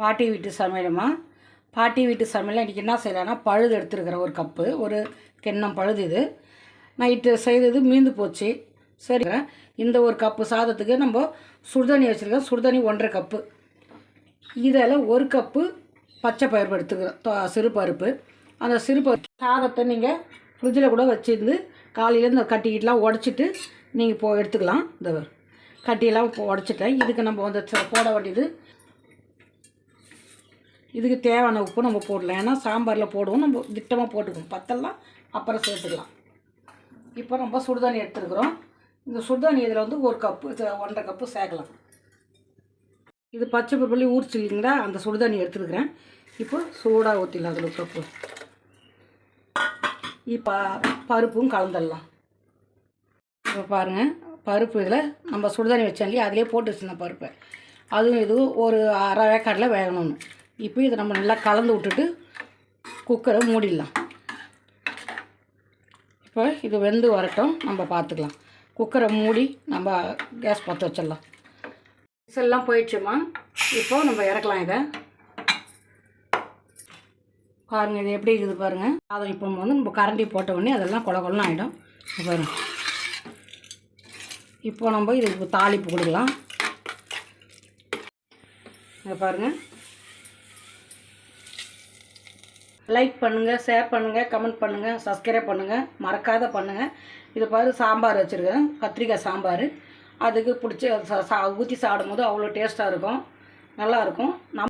பாட்டி வீட்டு சமையலுமா? பாட்டி வீட்டு சமையல் இன்றைக்கி என்ன செய்யலாம்னா பழுது எடுத்துருக்கிறேன் ஒரு கப்பு ஒரு கிண்ணம் பழுது இது. நைட்டு செய்தது மீந்து போச்சு. சரி இந்த ஒரு கப்பு சாதத்துக்கு நம்ம சுடுதண்ணி வச்சுருக்கோம். சுடுதண்ணி ஒன்றரை கப்பு. இதில் ஒரு கப்பு பச்சை பயிர் எடுத்துக்கிறோம். சிறு பருப்பு. அந்த சிறு பருப்பு சாதத்தை நீங்கள் ஃப்ரிட்ஜில் கூட வச்சுருந்து காலையில் இந்த கட்டிக்கிட்டலாம் உடச்சிட்டு நீங்கள் போ எடுத்துக்கலாம். இந்த கட்டியெல்லாம் உடச்சிட்டேன். இதுக்கு நம்ம வந்து ச- போட வேண்டியது இதுக்கு தேவையான உப்பு நம்ம போடலாம். ஏன்னா சாம்பாரில் போடுவோம். நம்ம திட்டமாக போட்டுக்கணும். பத்தெல்லாம் அப்புறம் சேர்த்துக்கலாம். இப்போ நம்ம சுடுதண்ணி எடுத்துருக்குறோம். இந்த சுடுதண்ணி இதில் வந்து ஒரு கப்பு ஒன்றரை கப்பு சேர்க்கலாம். இது பச்சை பருப்பள்ளி ஊறிச்சு இல்லைங்களா? அந்த சுடுதண்ணி எடுத்துருக்குறேன். இப்போ சூடாக ஊற்றிடலாம் அதில் கப்பு இப்போ பருப்பும் கலந்துடலாம். இப்போ பாருங்கள் பருப்பு இதில் நம்ம சுடுதண்ணி வச்சோம் இல்லையா? அதிலே போட்டு வச்சுருந்தேன் பருப்பை. அதுவும் இதுவும் ஒரு அரை வேக்காடில் வேகணும்னு. இப்போ இதை நம்ம நல்லா கலந்து விட்டுட்டு குக்கரை மூடிடலாம். இப்போ இது வெந்து வரட்டும் நம்ம பார்த்துக்கலாம். குக்கரை மூடி நம்ம கேஸ் பற்ற வச்சிடலாம். விசில்லாம் போயிடுச்சுமா? இப்போ நம்ம இறக்கலாம் இதை. பாருங்கள் இது எப்படி இருக்குது பாருங்கள் அதை இப்போ வந்து நம்ம கரண்டி போட்ட உடனே அதெல்லாம் கொல கொலன்னு ஆகிடும் பாருங்க. இப்போ நம்ம இதுக்கு தாளிப்பு கொடுக்கலாம். இங்கே பாருங்கள் லைக் பண்ணுங்கள் ஷேர் பண்ணுங்கள் கமெண்ட் பண்ணுங்கள் சப்ஸ்கிரைப் பண்ணுங்கள் மறக்காத பண்ணுங்கள் இது பாரு சாம்பார் வச்சுருக்கேன். கத்திரிக்காய் சாம்பார். அதுக்கு பிடிச்ச சா ஊற்றி சாப்பிடும்போது அவ்வளோ டேஸ்ட்டாக இருக்கும். நல்லாயிருக்கும் நம்